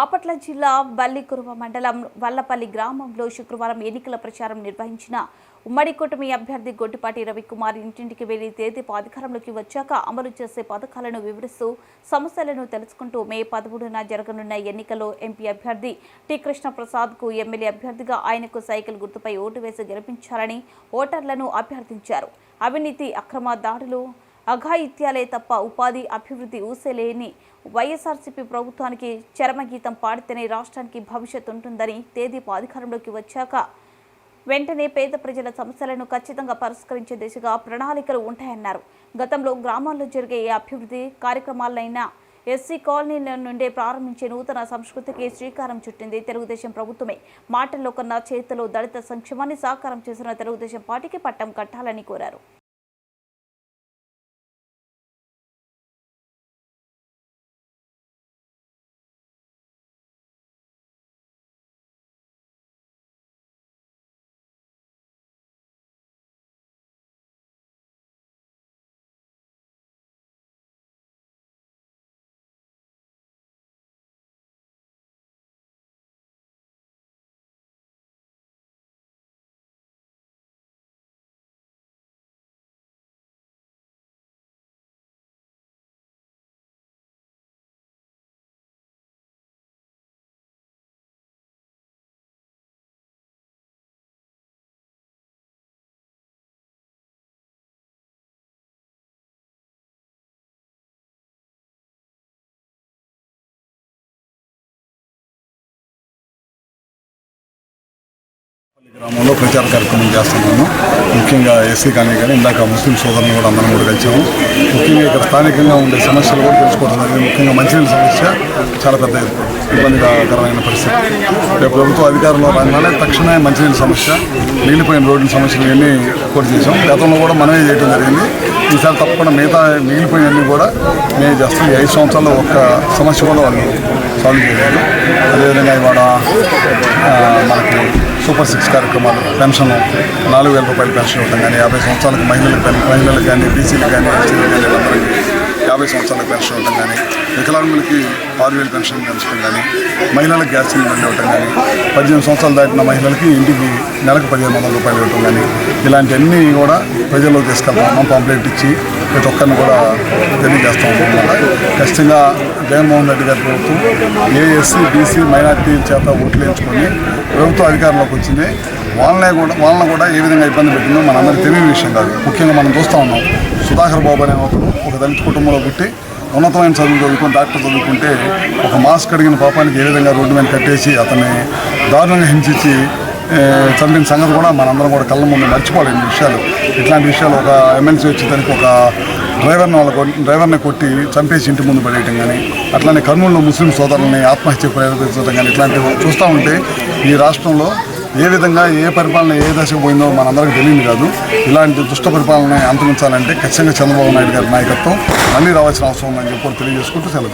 బాపట్ల జిల్లా బల్లికురువ మండలం వల్లపల్లి గ్రామంలో శుక్రవారం ఎన్నికల ప్రచారం నిర్వహించిన ఉమ్మడి కూటమి అభ్యర్థి గొడ్డిపాటి రవికుమార్ ఇంటింటికి వెళ్ళి తేదీపు అధికారంలోకి వచ్చాక అమలు చేసే పథకాలను వివరిస్తూ సమస్యలను తెలుసుకుంటూ మే పదమూడున జరగనున్న ఎన్నికల్లో ఎంపీ అభ్యర్థి టి కృష్ణప్రసాద్కు ఎమ్మెల్యే అభ్యర్థిగా ఆయనకు సైకిల్ గుర్తుపై ఓటు వేసి గెలిపించాలని ఓటర్లను అభ్యర్థించారు. అవినీతి అక్రమ దాడులు అఘాయిత్యాలే తప్ప ఉపాధి అభివృద్ధి ఊసేలేని వైఎస్ఆర్సీపీ ప్రభుత్వానికి చరమగీతం పాడితేనే రాష్ట్రానికి భవిష్యత్ ఉంటుందని తేదీపు అధికారంలోకి వచ్చాక వెంటనే పేద ప్రజల సమస్యలను ఖచ్చితంగా పరిష్కరించే దిశగా ప్రణాళికలు ఉంటాయన్నారు. గతంలో గ్రామాల్లో జరిగే ఏ అభివృద్ధి కార్యక్రమాలైనా ఎస్సీ కాలనీల నుండే ప్రారంభించే నూతన సంస్కృతికి శ్రీకారం చుట్టింది తెలుగుదేశం ప్రభుత్వమే. మాటల్లో కన్నా చేతిలో దళిత సంక్షేమాన్ని సాకారం చేసిన తెలుగుదేశం పార్టీకి పట్టం కట్టాలని కోరారు. గ్రామంలో ప్రచార కార్యక్రమం చేస్తున్నాము. ముఖ్యంగా ఎస్సీ కానీ కానీ ఇందాక ముస్లిం సోదరులను కూడా అందరం కూడా కలిసాము. ముఖ్యంగా ఇక్కడ స్థానికంగా ఉండే సమస్యలు కూడా తెలుసుకోవడం జరిగింది. ముఖ్యంగా మంచినీళ్ళ సమస్య చాలా పెద్ద ఇబ్బందికరమైన పరిస్థితి. రేపు ప్రభుత్వ అధికారంలో రాగానే తక్షణమే మంచినీళ్ళ సమస్య మిగిలిపోయిన రోడ్ల సమస్యలు ఇవన్నీ కూడా చేసాం గతంలో కూడా మనమే చేయడం జరిగింది. ఈసారి తప్పకుండా మిగతా మిగిలిపోయినవన్నీ కూడా మేము చేస్తాం. ఈ ఐదు సంవత్సరాల్లో ఒక్క సమస్య కూడా వాళ్ళు సాల్వ్ చేయాలి. అదేవిధంగా ఇవాళ మనకి సూపర్ సిక్స్ కార్యక్రమాలు పెన్షన్ నాలుగు వేల రూపాయల పెన్షన్ ఇవ్వడం కానీ యాభై సంవత్సరాలకు మహిళలకు కానీ మహిళలకు కానీ బీసీలకు కానీ ఎస్సీలకు కానీ యాభై సంవత్సరాల పెన్షన్ ఇవ్వడం కానీ వికలాంగులకి ఆరు వేలు పెన్షన్ పెంచడం కానీ మహిళలకు గ్యాస్ సిలిండర్లు ఇవ్వడం కానీ పద్దెనిమిది సంవత్సరాలు దాటిన మహిళలకి ఇంటికి నెలకు పదిహేను వందల రూపాయలు ఇవ్వడం కానీ ఇలాంటివన్నీ కూడా ప్రజల్లోకి తీసుకెళ్తాం. పాంప్లెట్ ఇచ్చి ప్రతి ఒక్కరిని కూడా తెలియజేస్తాం. అన్నమాట ఖచ్చితంగా జగన్మోహన్ రెడ్డి గారి ప్రభుత్వం ఏఎస్సీ బీసీ మైనార్టీ చేత ఓట్లు వేయించుకొని ప్రభుత్వ అధికారంలోకి వచ్చింది. వాళ్ళనే కూడా వాళ్ళని కూడా ఏ విధంగా ఇబ్బంది పెట్టిందో మనందరికీ తెలియని విషయం కాదు. ముఖ్యంగా మనం చూస్తూ ఉన్నాం. సుధాకర్ బాబు అనే ఒకరు ఒక దళిత కుటుంబంలో పుట్టి ఉన్నతమైన చదువు చదువుకొని డాక్టర్ చదువుకుంటే ఒక మాస్క్ అడిగిన పాపానికి ఏ విధంగా రోడ్డు మీద కట్టేసి అతన్ని దారుణంగా హింసించి చంపిన సంగతి కూడా మనందరం కూడా కళ్ళ ముందు మర్చిపోలేని విషయాలు. ఇట్లాంటి విషయాలు ఒక ఎమ్మెల్సీ వచ్చేదానికి ఒక డ్రైవర్ని వాళ్ళ డ్రైవర్ని కొట్టి చంపేసి ఇంటి ముందు పడేయటం కానీ అట్లానే కర్నూలులో ముస్లిం సోదరులని ఆత్మహత్య ప్రేరేపించడం కానీ ఇట్లాంటివి చూస్తూ ఉంటే ఈ రాష్ట్రంలో ఏ విధంగా ఏ పరిపాలన ఏ దశకు పోయిందో మనందరికీ తెలియదు కాదు. ఇలాంటి దుష్ట పరిపాలన అంతమించాలంటే ఖచ్చితంగా చంద్రబాబు నాయుడు గారి నాయకత్వం మళ్ళీ రావాల్సిన అవసరం ఉందని చెప్పి తెలియజేసుకుంటూ సెలవు